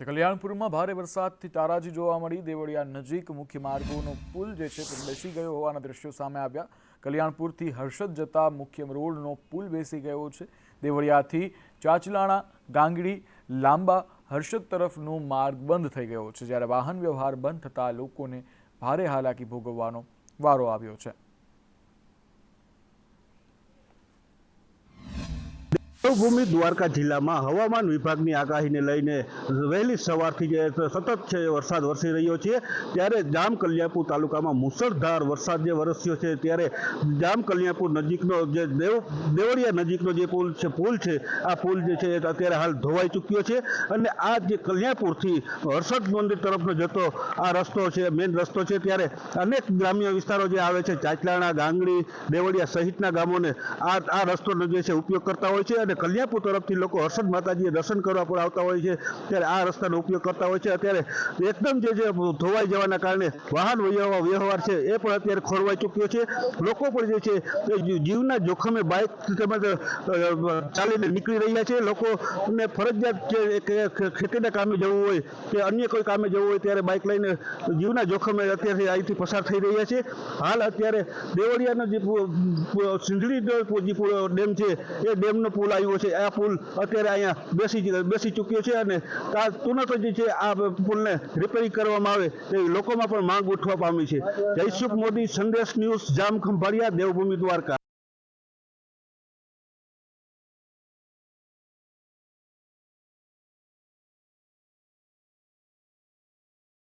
તે કલ્યાણપુરમાં ભારે વરસાદથી તારાજી જોવા મળી. દેવળિયા નજીક મુખ્ય માર્ગોનો પુલ જે છે તે બેસી ગયો હોવાના દ્રશ્યો સામે આવ્યા. કલ્યાણપુરથી હર્ષદ જતા મુખ્ય રોડનો પુલ બેસી ગયો છે. દેવળિયાથી ચાચલાણા, ગાંગડી, લાંબા હર્ષદ તરફનો માર્ગ બંધ થઈ ગયો છે. જ્યારે વાહન વ્યવહાર બંધ થતાં લોકોને ભારે હાલાકી ભોગવવાનો વારો આવ્યો છે. દેવભૂમિ દ્વારકા જિલ્લામાં હવામાન વિભાગની આગાહીને લઈને વહેલી સવારથી જે સતત છે વરસાદ વરસી રહ્યો છે. ત્યારે જામ કલ્યાણપુર તાલુકામાં મુસળધાર વરસાદ જે વરસ્યો છે ત્યારે જામ કલ્યાણપુર નજીકનો જે દેવ, દેવળિયા નજીકનો જે પુલ છે પુલ છે, આ પુલ જે છે અત્યારે હાલ ધોવાઈ ચૂક્યો છે અને આ જે કલ્યાણપુરથી હર્ષદ મંદિર તરફનો જતો આ રસ્તો છે મેઇન રસ્તો છે ત્યારે અનેક ગ્રામ્ય વિસ્તારો જે આવે છે, ચાચલાણા, ગાંગડી, દેવળિયા સહિતના ગામોને આ આ રસ્તોનો જે છે ઉપયોગ કરતા હોય છે અને કલ્યાણપુર તરફથી લોકો હર્ષદ માતાજીએ દર્શન કરવા પણ આવતા હોય છે. ત્યારે આ રસ્તાનો ઉપયોગ કરતા હોય છે. અત્યારે એકદમ જે છે ધોવાઈ જવાના કારણે વાહન વ્યવહાર છે એ પણ અત્યારે ખોરવાઈ ચૂક્યો છે. લોકો પણ જે છે એ જીવના જોખમે બાઇક તેમજ ચાલીને નીકળી રહ્યા છે. લોકોને ફરજિયાત જે ખેતીના કામે જવું હોય કે અન્ય કોઈ કામે જવું હોય ત્યારે બાઇક લઈને જીવના જોખમે અત્યારે અહીંથી પસાર થઈ રહ્યા છે. હાલ અત્યારે દેવળિયાનો જે સિંધડી જે જે ડેમ છે એ ડેમનો પુલ આવ્યો છે, આ પુલ અત્યારે અહીંયા બેસી બેસી ચૂક્યો છે અને તુરંત જ છે આ પુલને રિપેરિંગ કરવામાં આવે એવી લોકોમાં પણ માંગ ઉઠવા પામી છે. જયસુખ મોદી, સંદેશ ન્યૂઝ જામ ખંભાળિયા દેવભૂમિ દ્વારકા.